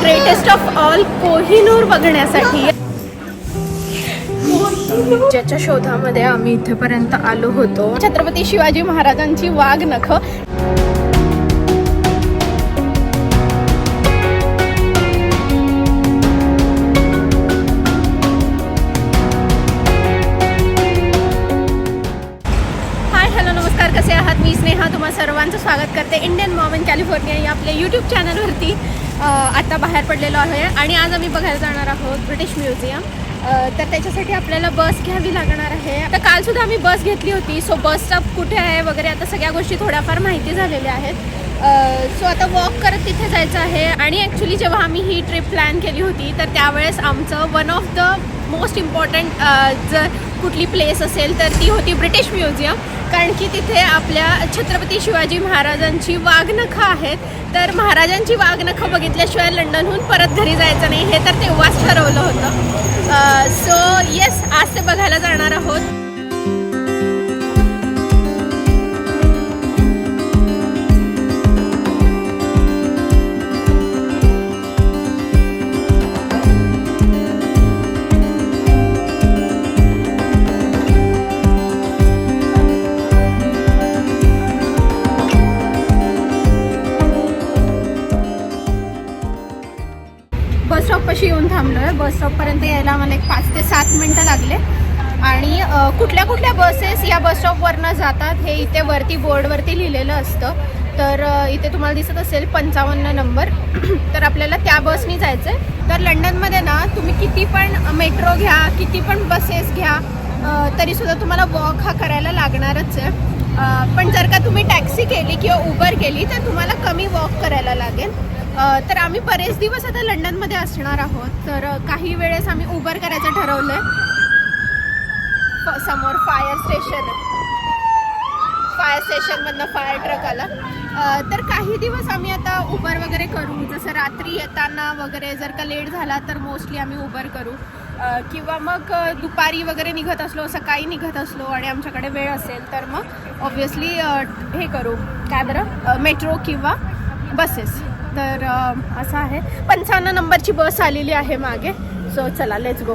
Greatest of all Kohinoor बघण्यासाठी. ज्याच्या शोधामध्ये आम्ही इथेपर्यंत आलो होतो. छत्रपती शिवाजी महाराजांची वाघ नख. करते इंडियन मॉम इन कॅलिफोर्निया या आपल्या यूट्यूब चॅनलवरती आता बाहेर पडलेलो आहे. आणि आज आम्ही बघायला जाणार आहोत ब्रिटिश म्युझियम तर त्याच्यासाठी आपल्याला बस घ्यावी लागणार आहे. आता कालसुद्धा आम्ही बस घेतली होती. सो बस स्टॉप कुठे आहे वगैरे आता सगळ्या गोष्टी थोड्याफार माहिती झालेल्या आहेत. सो आता वॉक करत तिथे जायचं आहे. आणि ॲक्च्युली जेव्हा आम्ही ही ट्रिप प्लॅन केली होती तर त्यावेळेस आमचं one of the most important जर कुठली प्लेस असेल तर ती होती ब्रिटिश म्युझियम कारण की तिथे आपल्या छत्रपती शिवाजी महाराजांची वाघनखं आहेत. तर महाराजांची वाघनखं बघितल्याशिवाय लंडनहून परत घरी जायचं नाही हे तर तेव्हाच ठरवलं होतं. सो येस आज ते बघायला जाणार आहोत. थांबलो आहे बस स्टॉपपर्यंत यायला मला एक पाच ते सात मिनटं लागले. आणि कुठल्या कुठल्या बसेस या बस स्टॉपवरनं जातात हे इथे वरती बोर्डवरती लिहिलेलं असतं. तर इथे तुम्हाला दिसत असेल पंचावन्न नंबर. तर आपल्याला त्या बसनी जायचं आहे तर लंडनमध्ये ना तुम्ही किती पण मेट्रो घ्या किती पण बसेस घ्या तरीसुद्धा तुम्हाला वॉक हा करायला लागणारच आहे. पण जर का तुम्ही टॅक्सी केली किंवा उबर केली तर तुम्हाला कमी वॉक करायला लागेल. तर आम्ही बरेच दिवस आता लंडनमध्ये असणार आहोत. तर काही वेळेस आम्ही उबर करायचं ठरवलं आहे समोर फायर स्टेशन फायर स्टेशनमधनं फायर ट्रक आला. तर काही दिवस आम्ही आता उबर वगैरे करू. जसं रात्री येताना वगैरे जर का लेट झाला तर मोस्टली आम्ही उबर करू. किंवा मग दुपारी वगैरे निघत असलो सकाळी निघत असलो आणि आमच्याकडे वेळ असेल तर मग ऑब्विसली हे करू. काय बरं? मेट्रो किंवा बसेस तर असं आहे. पंचावन्न नंबरची बस आलेली आहे मागे. सो चला लेट्स गो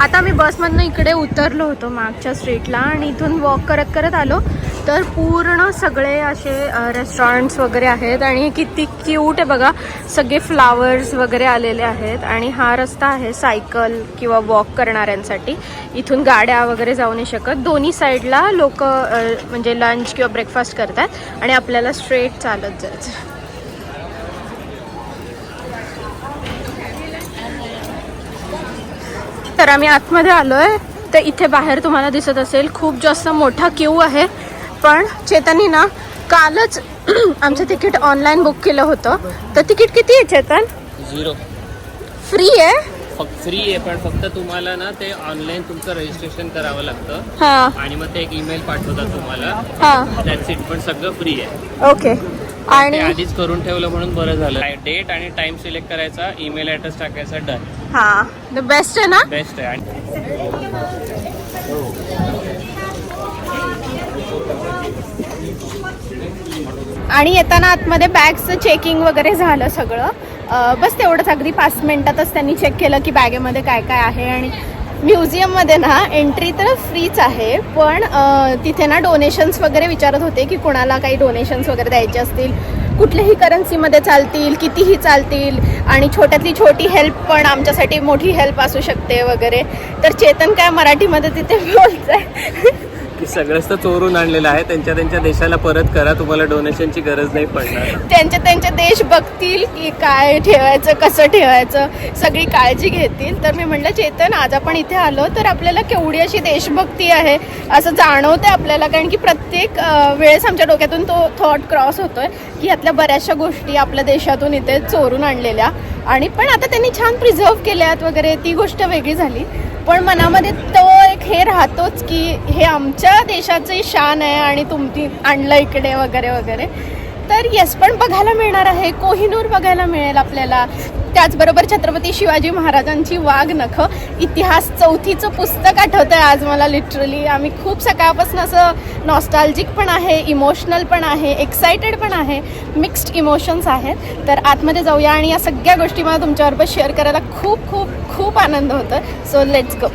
आता मी बसमधनं इकडे उतरलो होतो मागच्या स्ट्रीटला आणि इथून वॉक करत करत आलो. तर पूर्ण सगळे असे रेस्टॉरंट्स वगैरे आहेत आणि किती क्यूट आहे बघा. सगळे फ्लावर्स वगैरे आलेले आहेत आणि हा रस्ता आहे सायकल किंवा वॉक करणाऱ्यांसाठी. इथून गाड्या वगैरे जाऊ नाही शकत. दोन्ही साईडला लोक म्हणजे लंच किंवा ब्रेकफास्ट करतात आणि आपल्याला स्ट्रेट चालत जायचं. तर आम्ही आतमध्ये आलोय. तर इथे बाहेर तुम्हाला दिसत असेल खूप जास्त मोठा क्यू आहे. पण चेतनी ना कालच आमचं तिकीट ऑनलाईन बुक केलं होतं. तर तिकीट किती आहे चेतन? झिरो फ्री आहे? फक्त फ्री आहे पण फक्त तुम्हाला ना ते ऑनलाईन तुमचं रजिस्ट्रेशन करावं लागतं. हा. आणि मग ते एक ईमेल पाठवतात तुम्हाला. हा. दॅट्स इट पण सगळं फ्री आहे. ओके आणि आधीच करून ठेवलं म्हणून बरं झालं. डेट आणि टाइम सिलेक्ट करायचा ईमेल ॲड्रेस टाकायचा डन हा. द बेस्ट आहे ना? बेस्ट आहे. आणि येताना आतमध्ये बॅगचं चेकिंग वगैरे झालं सगळं. बस तेवढंच. अगदी पाच मिनिटातच त्यांनी चेक केलं की बॅगेमध्ये काय काय आहे. आणि म्युझियममध्ये ना एंट्री तर फ्रीच आहे. पण तिथे ना डोनेशन्स वगैरे विचारत होते की कोणाला काही डोनेशन्स वगैरे द्यायचे असतील. कुठल्याही करन्सीमध्ये चालतील कितीही चालतील आणि छोट्यातली छोटी हेल्प पण आमच्यासाठी मोठी हेल्प असू शकते वगैरे. तर चेतन काय मराठीमध्ये तिथे बोलतंय? सगळंच तर चोरून आणलेलं आहे. त्यांच्या त्यांच्या देशाला परत करा. तुम्हाला डोनेशनची गरज नाही पडणार. त्यांचे त्यांचे देश बघतील की काय ठेवायचं कसं ठेवायचं. सगळी काळजी घेतील. तर मी म्हटलं चेतन आज आपण इथे आलो तर आपल्याला केवढी अशी देशभक्ती आहे? असं जाणवते आपल्याला. कारण की प्रत्येक प्रत्येक वेळेस आमच्या डोक्यातून तो थॉट क्रॉस होतोय की यातल्या बऱ्याचशा गोष्टी आपल्या देशातून इथे चोरून आणलेल्या. आणि पण आता त्यांनी छान प्रिझर्व केल्यात वगैरे ती गोष्ट वेगळी झाली. पण मनामध्ये तो एक हे राहतोच की हे आमच्या देशाची शान आहे आणि तुमची आणलं इकडे वगैरे वगैरे. तर येस पण बघायला मिळणार आहे. कोहिनूर बघायला मिळेल आपल्याला. त्याचबरोबर छत्रपती शिवाजी महाराजांची वाघ नख. इतिहास चौथीचं पुस्तक आठवतं आहे आज मला लिटरली आम्ही खूप सकाळपासून असं नॉस्टॅल्जिक पण आहे इमोशनल पण आहे एक्सायटेड पण आहे मिक्स्ड इमोशन्स आहेत. तर आतमध्ये जाऊया आणि या सगळ्या गोष्टी मला तुमच्याबरोबर शेअर करायला खूप खूप खूप आनंद होतो सो लेट्स गो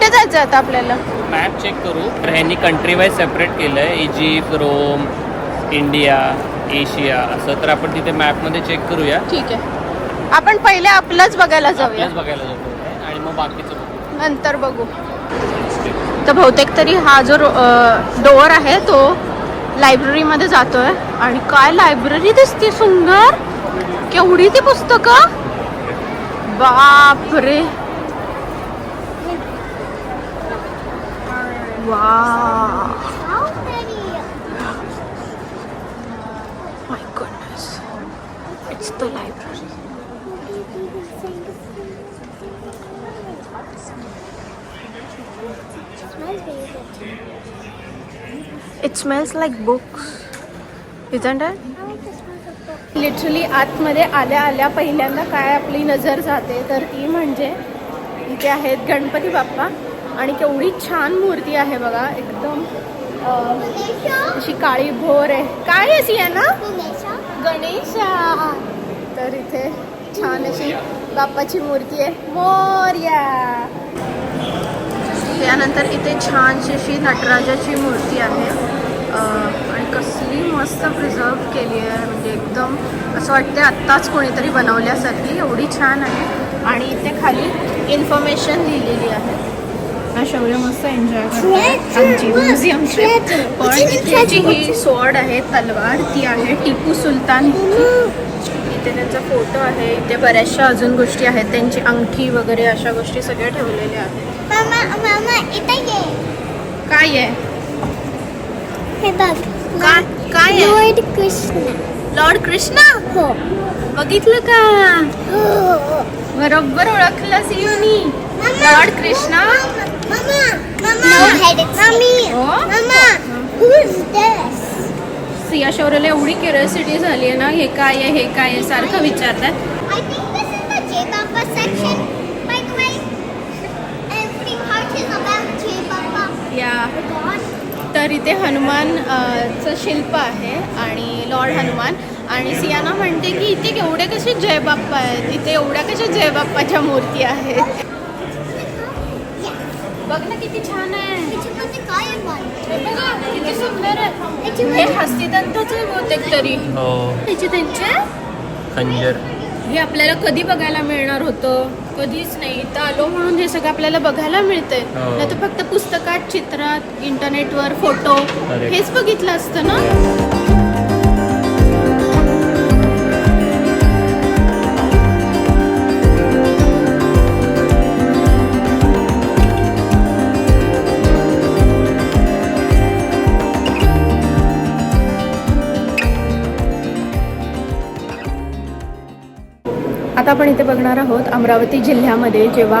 कुठे जायचं आता आपल्याला? मॅप चेक करू. तर ह्यांनी कंट्री वाईज सेपरेट केलं आहे इजिप्त रोम इंडिया एशिया असं तर आपण तिथे मॅपमध्ये चेक करूया. ठीक आहे. आपण पहिले आपलंच बघायला जाऊया. आपल्याच बघायला जातो आणि मग बाकीचं बघू. नंतर बघू. तर बहुतेक तरी हा जो डोअर आहे तो लायब्ररीमध्ये जातोय. आणि काय लायब्ररी दिसते सुंदर? केवढी ती पुस्तकं? बापरे. वा. My goodness it's the It smells like like books it? Literally आतमध्ये आल्या आल्या पहिल्यांदा काय आपली नजर जाते तर ती म्हणजे इथे आहेत गणपती बाप्पा. आणि केवढी छान मूर्ती आहे बघा एकदम अशी काळी भोर आहे. काय अशी आहे ना गणेशा तर इथे छान अशी बाप्पाची मूर्ती आहे. मोर्या. त्यानंतर इथे छानशी अशी नटराजाची मूर्ती आहे. आणि कसली मस्त प्रिझर्व केली आहे. म्हणजे एकदम असं वाटते आत्ताच कोणीतरी बनवल्यासारखी. एवढी छान आहे. आणि इथे खाली इन्फॉर्मेशन लिहिलेली आहे. हा शौर्य मस्त एन्जॉय करतात. आमची म्युझियम ट्रिप पण इथे जी ही स्वॉर्ड आहे तलवार ती आहे टिपू सुलतान इथे. त्यांचा फोटो आहे. इथे बऱ्याचशा अजून गोष्टी आहेत. त्यांची अंगठी वगैरे अशा गोष्टी सगळ्या ठेवलेल्या आहेत. काय आहे हे बघ काय काय आहे लॉर्ड कृष्ण लॉर्ड कृष्णा हो. बघितलं का? हो बरोबर ओळखलं सियुनी लॉर्ड कृष्णा मामा मामा मम्मी हो मामा who's this? सिया शौर्यला एवढी क्युरियोसिटी झाली आहे ना हे काय आहे हे काय आहे सारखं विचारतात. I think this is the J Baba section. By the way every part is about J Baba या God. तर इथे हनुमान अ, चं शिल्प आहे आणि लॉर्ड हनुमान. आणि सियाना म्हणते की इथे एवढे कसे जय बाप्पा आहेत इथे एवढ्या कशा जय बाप्पाच्या मूर्ती आहेत. बघ ना किती छान आहे. काय आहे पण? हे बघा, किती सुंदर आहे. हे हस्तिदंतच आहे बहुतेक तरी. हो. त्याचे त्यांचे? खंजर. हे आपल्याला कधी बघायला मिळणार होतं? कधीच नाही. इथं आलो म्हणून हे सगळं आपल्याला बघायला मिळतंय. हो. नाही तर फक्त पुस्तकात चित्रात इंटरनेटवर फोटो. हेच बघितलं असतं ना? आता आपण इथे बघणार आहोत अमरावती जिल्ह्यामध्ये जेव्हा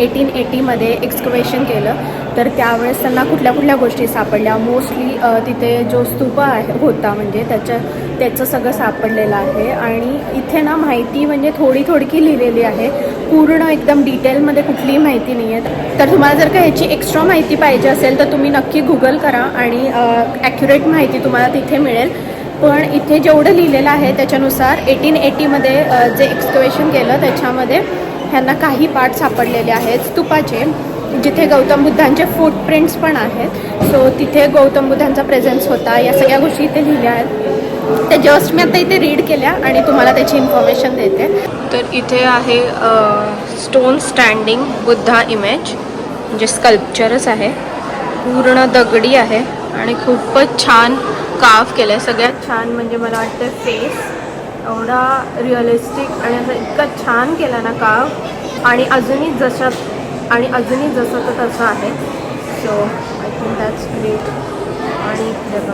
एटीन एटीमध्ये एक्सकवेशन केलं तर त्यावेळेस त्यांना कुठल्या कुठल्या गोष्टी सापडल्या? मोस्टली तिथे जो स्तूप आहे होता म्हणजे त्याच्या त्याचं सगळं सापडलेलं आहे. आणि इथे ना माहिती म्हणजे थोडी थोडकी लिहिलेली आहे. पूर्ण एकदम डिटेलमध्ये कुठलीही माहिती नाही आहे. तर तुम्हाला जर का ह्याची एक्स्ट्रा माहिती पाहिजे असेल तर तुम्ही नक्की गुगल करा आणि ॲक्युरेट माहिती तुम्हाला तिथे मिळेल. पण इथे जेवढं लिहिलेलं आहे त्याच्यानुसार एटीन एटीमध्ये जे एक्सकवेशन केलं त्याच्यामध्ये ह्यांना काही पार्ट सापडलेले आहेत. स्तूपाचे जिथे गौतम बुद्धांचे फुटप्रिंट्स पण आहेत. सो तिथे गौतम बुद्धांचा प्रेझेन्स होता. या सगळ्या गोष्टी इथे लिहिल्या आहेत. ते जस्ट मी आता इथे रीड केल्या आणि तुम्हाला त्याची इन्फॉर्मेशन देते. तर इथे आहे स्टोन स्टँडिंग बुद्धा इमेज म्हणजे स्कल्पचरच आहे. पूर्ण दगडी आहे आणि खूपच छान काफ केलं आहे सगळ्यात छान म्हणजे मला वाटतं फेस एवढा रिअलिस्टिक आणि असं इतका छान केला ना काव आणि अजूनही जशात आणि अजूनही जसं तर तसं आहे. So I think that's great आणि इकडे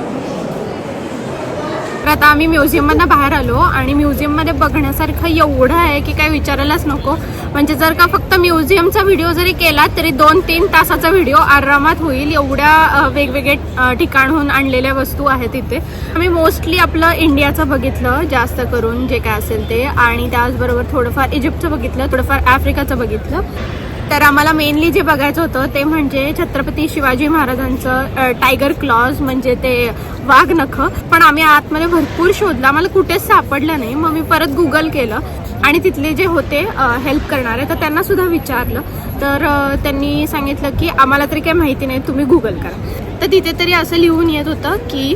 तर आता आम्ही म्युझियममधनं बाहेर आलो आणि म्युझियममध्ये बघण्यासारखं एवढं आहे की काय विचारायलाच नको. म्हणजे जर का फक्त म्युझियमचा व्हिडिओ जरी केला तरी दोन तीन तासाचा व्हिडिओ आरामात होईल. एवढ्या वेगवेगळे ठिकाणहून आणलेल्या वस्तू आहेत इथे आम्ही मोस्टली आपलं इंडियाचं बघितलं जास्त करून जे काय असेल ते. आणि त्याचबरोबर थोडंफार इजिप्तचं बघितलं थोडंफार आफ्रिकाचं बघितलं. तर आम्हाला मेनली जे बघायचं होतं ते म्हणजे छत्रपती शिवाजी महाराजांचं टायगर क्लॉज म्हणजे ते वाघ नख. पण आम्ही आतमध्ये भरपूर शोधला. आम्हाला कुठेच सापडलं नाही. मग मी परत गुगल केलं आणि तिथले जे होते हेल्प करणारे तर त्यांना सुद्धा विचारलं. तर त्यांनी सांगितलं की आम्हाला तरी काही माहिती नाही. तुम्ही गुगल करा. तर तिथे तरी असं लिहून येत होतं की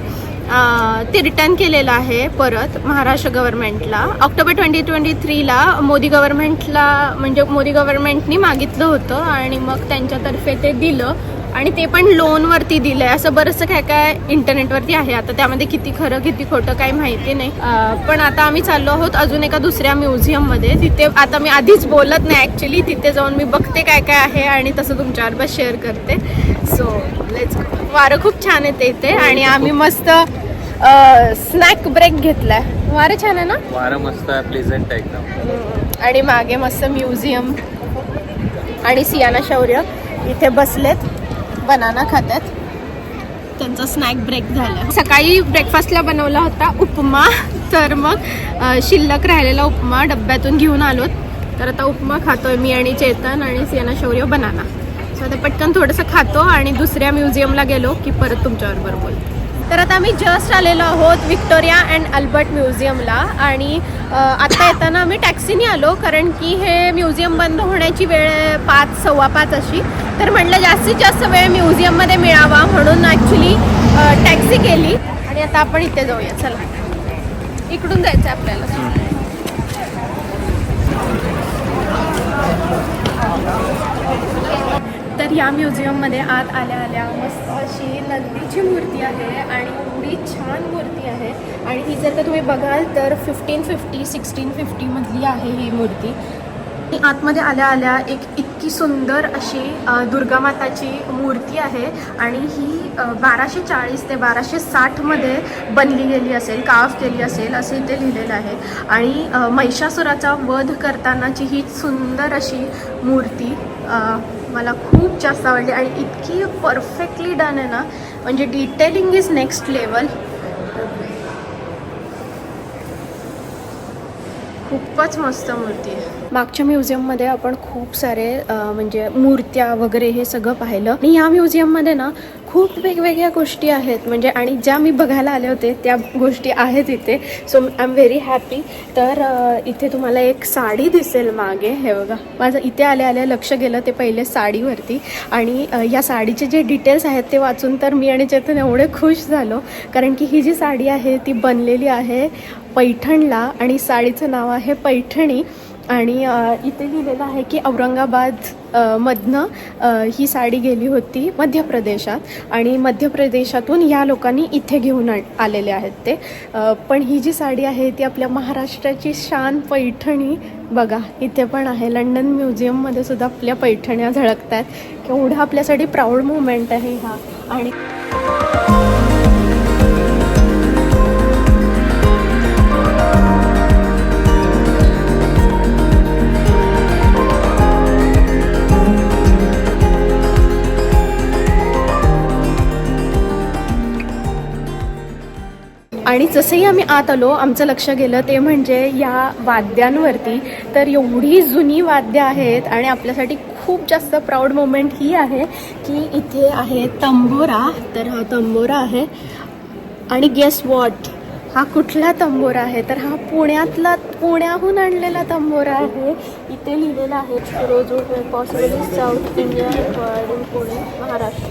ते रिटर्न केलेलं आहे परत महाराष्ट्र गव्हर्नमेंटला ऑक्टोबर ट्वेंटी ट्वेंटी थ्रीला मोदी गव्हर्नमेंटला म्हणजे मोदी गव्हर्नमेंटनी मागितलं होतं आणि मग त्यांच्यातर्फे ते दिलं. आणि ते पण लोनवरती दिलंय. असं बरंचसं काय काय इंटरनेटवरती आहे. आता त्यामध्ये किती खरं किती खोटं काही माहिती नाही. पण आता आम्ही चाललो आहोत अजून एका दुसऱ्या म्युझियममध्ये. तिथे आता मी आधीच बोलत नाही ॲक्च्युली तिथे जाऊन मी बघते काय काय आहे आणि तसं तुमच्याबरोबर शेअर करते. सो लेट्स वारं खूप छान येते इथे. आणि आम्ही मस्त स्नॅक ब्रेक घेतलाय. वारं छान आहे ना? वारं मस्त आहे प्लेझंट आहे एकदम. आणि मागे मस्त म्युझियम. आणि सियाना शौर्य इथे बसलेत. बनाना खातात त्यांचा स्नॅक ब्रेक झाला. सकाळी ब्रेकफास्टला बनवला होता उपमा. तर मग शिल्लक राहिलेला उपमा डब्यातून घेऊन आलोत. तर आता उपमा खातोय मी आणि चेतन आणि सियाना शौर्य बनाना. सो आता पटकन थोडंसं खातो आणि दुसऱ्या म्युझियमला गेलो की परत तुमच्याबरोबर बोलतो. तर आता आम्ही जस्ट आलेलो आहोत विक्टोरिया अँड अल्बर्ट म्युझियमला. आणि आता येताना आम्ही टॅक्सीने आलो कारण की हे म्युझियम बंद होण्याची वेळ पाच सव्वा पाच अशी. तर म्हटलं जास्तीत जास्त वेळ म्युझियममध्ये मिळावा म्हणून ॲक्च्युली टॅक्सी केली. आणि आता आपण इथे जाऊया. चला. इकडून जायचं आहे आपल्याला. तर या म्युझियममध्ये आत आल्या आल्या मस्त अशी नंदीची मूर्ती आहे आणि एवढी छान मूर्ती आहे. आणि ही जर का तुम्ही बघाल तर फिफ्टीन फिफ्टी सिक्स्टीन फिफ्टीमधली आहे ही मूर्ती. आतमध्ये आल्या आल्या एक इतकी सुंदर अशी दुर्गा माताची मूर्ती आहे आणि ही बाराशे चाळीस ते बाराशे साठमध्ये बनली गेली असेल काफ केली असेल असे इथे लिहिलेलं आहे. आणि महिषासुराचा वध करतानाची ही सुंदर अशी मूर्ती मला खूप जास्त आवडली. आणि इतकी परफेक्टली डन आहे ना. म्हणजे डिटेलिंग इज नेक्स्ट लेवल खूपच मस्त मूर्ती आहे. मागच्या म्युझियममध्ये आपण खूप सारे म्हणजे मूर्त्या वगैरे हे सगळं पाहिलं. आणि या म्युझियममध्ये ना खूप वेगवेगळ्या गोष्टी आहेत. म्हणजे आणि ज्या मी बघायला आले होते त्या गोष्टी आहेत इथे. So I am very happy तर इथे तुम्हाला एक साडी दिसेल मागे. हे बघा. माझं इथे आल्या आल्या लक्ष गेलं ते पहिले साडीवरती. आणि या साडीचे जे डिटेल्स आहेत ते वाचून तर मी आणि चेतन एवढे खुश झालो. कारण की ही जी साडी आहे ती बनलेली आहे. पैठणला आणि साडीचं नाव आहे पैठणी. आणि इथे लिहिलेलं आहे की औरंगाबाद मधनं ही साडी गेली होती मध्य प्रदेशात आणि मध्य प्रदेशातून या लोकांनी इथे घेऊन आ- आलेले आहेत ते. पण ही जी साडी आहे ती आपल्या महाराष्ट्राची शान पैठणी. बघा इथे पण आहे. लंडन म्युझियममध्ये सुद्धा आपल्या पैठण्या झळकत आहेत केवढा आपल्यासाठी प्राऊड मुवमेंट आहे हा. आणि आणि जसंही आम्ही आत आलो आमचं लक्ष गेलं ते म्हणजे या वाद्यांवरती. तर एवढी जुनी वाद्य आहेत आणि आपल्यासाठी खूप जास्त प्राऊड मोमेंट ही आहे की इथे आहे तंबोरा. तर हा तंबोरा आहे. आणि गेस वॉट हा कुठला तंबोरा आहे? तर हा पुण्यातला पुण्याहून आणलेला तंबोरा आहे. इथे लिहिलेला आहे रोज possible South India Pune Maharashtra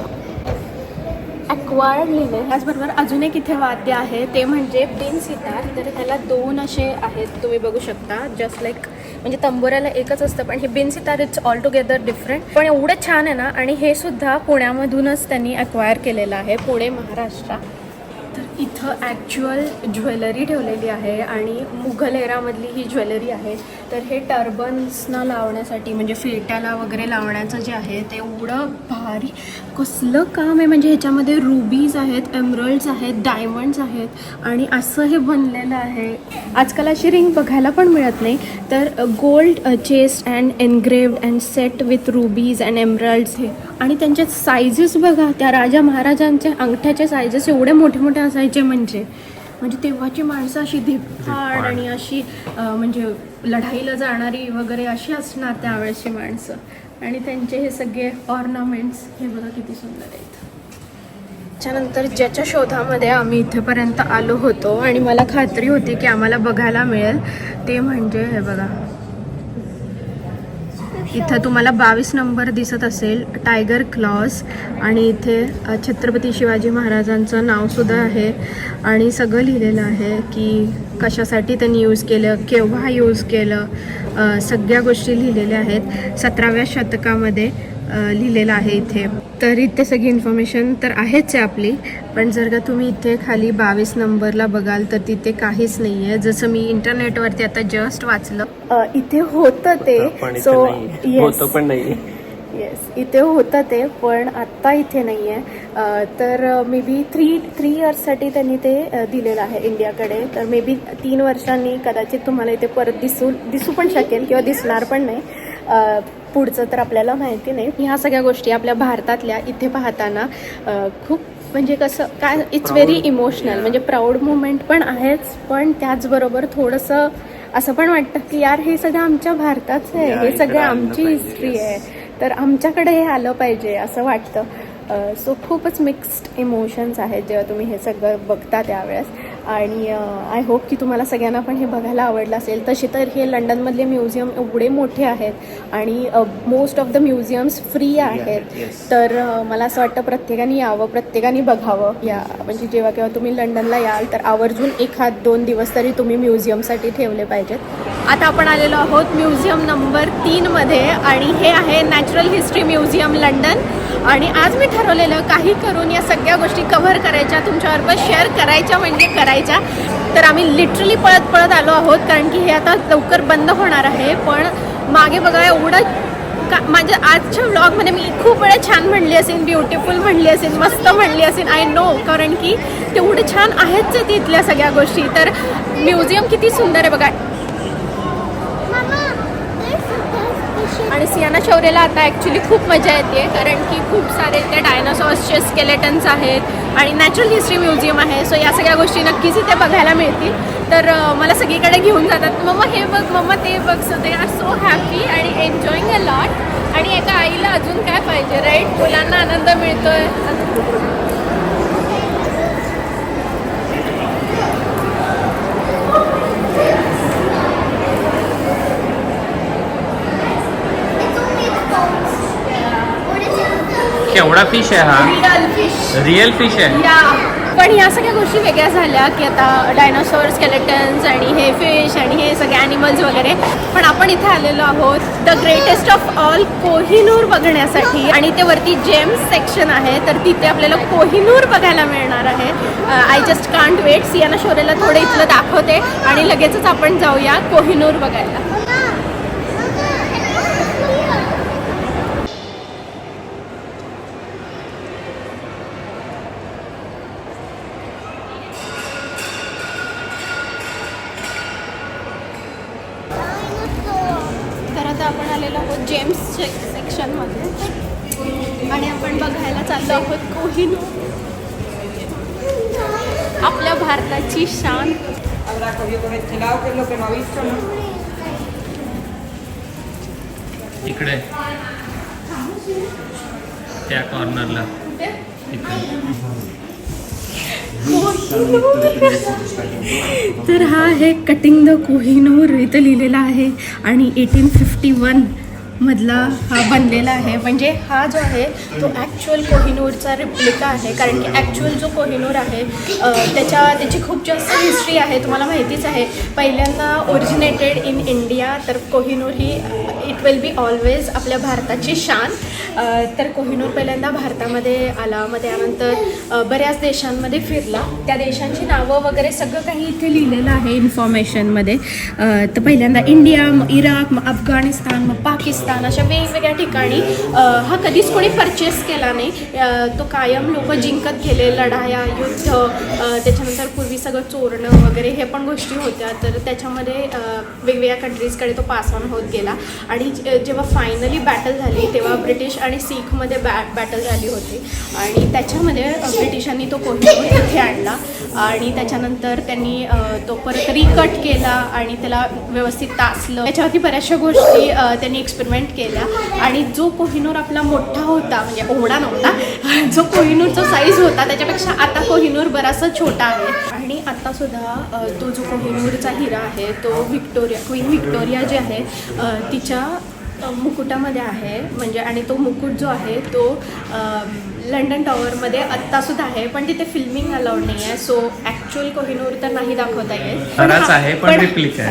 acquired लिहिलं. त्याचबरोबर अजून एक इथे वाद्य आहे ते म्हणजे बिन सितार. तर त्याला दोन असे आहेत तुम्ही बघू शकता. जस्ट लाईक म्हणजे तंबोऱ्याला एकच असतं पण हे बिन sitar it's all together different पण एवढं छान आहे ना आणि हे सुद्धा पुण्यामधूनच त्यांनी अक्वायर केलेलं आहे पुणे महाराष्ट्र. इथं ॲक्च्युअल ज्वेलरी ठेवलेली आहे आणि मुघल एरामधली ही ज्वेलरी आहे. तर हे टर्बन्सना लावण्यासाठी म्हणजे फेट्याला वगैरे लावण्याचं जे आहे ते एवढं भारी कसलं काम आहे. म्हणजे ह्याच्यामध्ये रुबीज आहेत एमरल्ड्स आहेत डायमंड्स आहेत आणि असं हे बनलेलं आहे. आजकाल अशी रिंग बघायला पण मिळत नाही. तर gold chest and engraved and set with rubies and emeralds हे. आणि त्यांचे सायझेस बघा. त्या राजा महाराजांच्या अंगठ्याचे सायझेस एवढे मोठे मोठे असायचे. म्हणजे म्हणजे? तेव्हाची माणसं अशी धिप्पाड आणि अशी म्हणजे लढाईला जाणारी वगैरे अशी असणार त्यावेळेसची माणसं. आणि त्यांचे हे सगळे ऑर्नामेंट्स हे बघा किती सुंदर आहेत. त्याच्यानंतर ज्याच्या शोधामध्ये आम्ही इथेपर्यंत आलो होतो आणि मला खात्री होती की आम्हाला बघायला मिळेल ते म्हणजे हे बघा. इथं तुम्हाला बावीस नंबर दिसत असेल टायगर क्लॉज आणि इथे छत्रपती शिवाजी महाराजांचं नावसुद्धा आहे. आणि सगळं लिहिलेलं आहे की कशासाठी त्यांनी यूज केलं केव्हा यूज केलं सगळ्या गोष्टी लिहिलेल्या आहेत. सतराव्या शतकामध्ये लिहिलेलं आहे इथे. तर इथे सगळी इन्फॉर्मेशन तर आहेच आहे आपली. पण जर का तुम्ही इथे खाली बावीस नंबरला बघाल तर तिथे काहीच नाही आहे जसं मी इंटरनेटवरती आता जस्ट वाचलं. इथे होतं ते. सो होतं पण नाही येस इथे होतं ते पण आत्ता इथे नाही आहे तर मे बी थ्री थ्री इयर्ससाठी त्यांनी ते दिलेलं आहे इंडियाकडे. तर मे बी तीन वर्षांनी कदाचित तुम्हाला इथे परत दिसू दिसू पण शकेल किंवा दिसणार पण नाही. पुढचं तर आपल्याला माहिती नाही. ह्या सगळ्या गोष्टी आपल्या भारतातल्या इथे पाहताना खूप म्हणजे कसं काय इट्स व्हेरी इमोशनल म्हणजे प्राऊड मुमेंट पण आहेच पण त्याचबरोबर थोडंसं असं पण वाटतं की यार हे सगळं आमच्या भारताचं आहे. हे सगळं आमची हिस्ट्री आहे. तर आमच्याकडे हे आलं पाहिजे असं वाटतं. सो खूपच मिक्स्ड इमोशन्स आहेत जेव्हा तुम्ही हे सगळं बघता त्यावेळेस. आणि आय होप की तुम्हाला सगळ्यांना पण हे बघायला आवडलं असेल. तसे तर हे लंडनमधले म्युझियम एवढे मोठे आहेत आणि most of the museums free आहेत. तर मला असं वाटतं प्रत्येकाने यावं प्रत्येकाने बघावं. या म्हणजे जेव्हा केव्हा तुम्ही लंडनला याल तर आवर्जून एखाद दोन दिवस तरी तुम्ही म्युझियमसाठी ठेवले पाहिजेत. आता आपण आलेलो आहोत म्युझियम नंबर तीनमध्ये आणि हे आहे नॅचरल हिस्ट्री म्युझियम लंडन. आणि आज मी ठरवलेलं काही करून या सगळ्या गोष्टी कव्हर करायच्या तुमच्याबरोबर शेअर करायच्या म्हणजे करायच्या. तर आम्ही लिटरली पळत पळत आलो आहोत कारण की हे आता लवकर बंद होणार आहे. पण मागे बघा एवढं का माझ्या आजच्या व्लॉगमध्ये मी खूप वेळा छान म्हणली असेल ब्युटिफुल म्हणली असेल मस्त म्हणली असेल आय नो कारण की तेवढे छान आहेच तिथल्या सगळ्या गोष्टी. तर म्युझियम किती सुंदर आहे बघा. आणि सियाना शौर्यला आता ॲक्च्युली खूप मजा येते कारण की खूप सारे ते डायनासॉर्सचे स्केलेटन्स आहेत आणि नॅचरल हिस्ट्री म्युझियम आहे. सो या सगळ्या गोष्टी नक्कीच इथे बघायला मिळतील. तर मला सगळीकडे घेऊन जातात. मम्मा हे बघ मम्मा ते बघ. So they are so happy आणि एन्जॉईंग अ लॉट आणि एका आईला अजून काय पाहिजे राईट मुलांना आनंद मिळतोय It's only the bones. What is it? केवढा फिश आहे हा? रिअल फिश रिअल फिश आहे? या पण ह्या सगळ्या गोष्टी वेगळ्या झाल्या की आता डायनासॉर स्केलेटन्स आणि हे फिश आणि हे सगळे ॲनिमल्स वगैरे. पण आपण इथे आलेलो आहोत the greatest of all Kohinoor बघण्यासाठी. आणि ते वरती जेम्स सेक्शन आहे तर तिथे आपल्याला कोहिनूर बघायला मिळणार आहे. आय जस्ट कांट वेट सियाना शोरेला थोडं इथलं दाखवते आणि लगेचच आपण जाऊया कोहिनूर बघायला. आहोत कोहिनूर आपल्या भारताची शान. इकडे. त्या कॉर्नरला तर हा आहे कटिंग द कोहिनूर. इथं लिहिलेलं आहे आणि एटीन फिफ्टी वन मधला हा बनलेला आहे. म्हणजे हा जो आहे तो ॲक्च्युअल कोहिनूरचा रिप्लिका आहे. कारण की ॲक्च्युअल जो कोहिनूर आहे त्याच्या त्याची खूप जास्त हिस्ट्री आहे तुम्हाला माहितीच आहे. पहिल्यांदा ओरिजिनेटेड इन इंडिया तर कोहिनूर ही इट विल बी ऑलवेज आपल्या भारताची शान. तर कोहिनूर पहिल्यांदा भारतामध्ये आला मग त्यानंतर बऱ्याच देशांमध्ये फिरला. त्या देशांची नावं वगैरे सगळं काही इथे लिहिलेलं आहे इन्फॉर्मेशनमध्ये तर पहिल्यांदा इंडिया मग इराक मग अफगाणिस्तान मग पाकिस्तान अशा वेगवेगळ्या ठिकाणी हा कधीच कोणी परचेस केला नाही. तो कायम लोक जिंकत गेले लढाया युद्ध त्याच्यानंतर पूर्वी सगळं चोरणं वगैरे हे पण गोष्टी होत्या. तर त्याच्यामध्ये वेगवेगळ्या कंट्रीजकडे तो पास ऑन होत गेला. आणि जेव्हा फायनली बॅटल झाली तेव्हा ब्रिटिश आणि सीखमध्ये बॅ बॅटल झाली होती. आणि त्याच्यामध्ये ब्रिटिशांनी तो कोहिनूर इथे आणला. आणि त्याच्यानंतर त्यांनी तो परत रिकट केला आणि त्याला व्यवस्थित तासलं. त्याच्यावरती बऱ्याचशा गोष्टी त्यांनी एक्सपेरिमेंट केल्या आणि जो कोहिनूर आपला मोठा होता म्हणजे एवढा नव्हता जो कोहिनूरचा साईज होता त्याच्यापेक्षा आता कोहिनूर बराचसा छोटा आहे. आणि आतासुद्धा तो जो कोहिनूरचा हिरा आहे तो व्हिक्टोरिया क्वीन व्हिक्टोरिया जे आहे तिच्या मुकुटामध्ये आहे. म्हणजे आणि तो मुकुट जो आहे तो लंडन टॉवरमध्ये आत्तासुद्धा आहे पण तिथे फिल्मिंग अलाउड नाही आहे. सो ॲक्च्युअल कोहिनूर तर नाही दाखवता येत. खराच आहे, पण.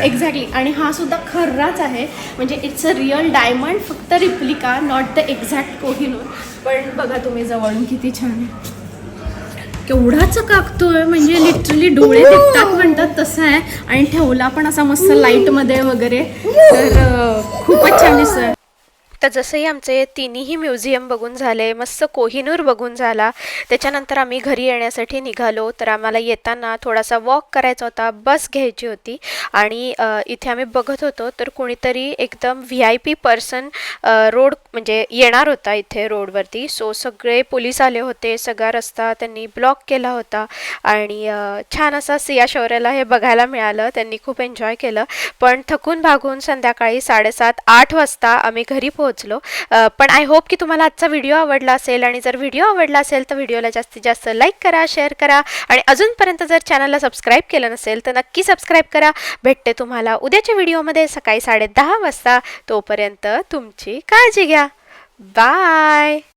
एक्झॅक्टली आणि हा सुद्धा खर्राच आहे. म्हणजे इट्स अ रिअल डायमंड फक्त replica not the exact Kohinoor. पण बघा तुम्ही जवळून किती छान. आहे केवढा चकाकतोय म्हणजे लिटरली डोळे दिसतात म्हणतात तसं आहे. आणि ठेवला पण असा मस्त लाईटमध्ये वगैरे. तर खूपच छान दिसतोय. तर जसंही आमचे तिन्ही म्युझियम बघून झाले मस्त कोहिनूर बघून झाला. त्याच्यानंतर आम्ही घरी येण्यासाठी निघालो. तर आम्हाला येताना थोडासा वॉक करायचा होता बस घ्यायची होती. आणि इथे आम्ही बघत होतो तर कुणीतरी एकदम V I P person road म्हणजे येणार होता इथे रोडवरती सो सगळे पोलीस आले होते सगळा रस्ता त्यांनी ब्लॉक केला होता. आणि छान असा सिया शौर्याला हे बघायला मिळालं. त्यांनी खूप एन्जॉय केलं. पण थकून भागून संध्याकाळी साडेसात आठ वाजता आम्ही घरी पोहोच पोहोचलो. पण आय होप की तुम्हाला आजचा व्हिडिओ आवडला असेल आणि जर व्हिडिओ आवडला असेल तर व्हिडिओला जास्तीत जास्त लाईक करा शेअर करा आणि अजूनपर्यंत जर चॅनलला सबस्क्राईब केलं नसेल तर नक्की सबस्क्राईब करा. भेटते तुम्हाला उद्याच्या व्हिडिओमध्ये सकाळी साडे दहा वाजता. तोपर्यंत तुमची काळजी घ्या. बाय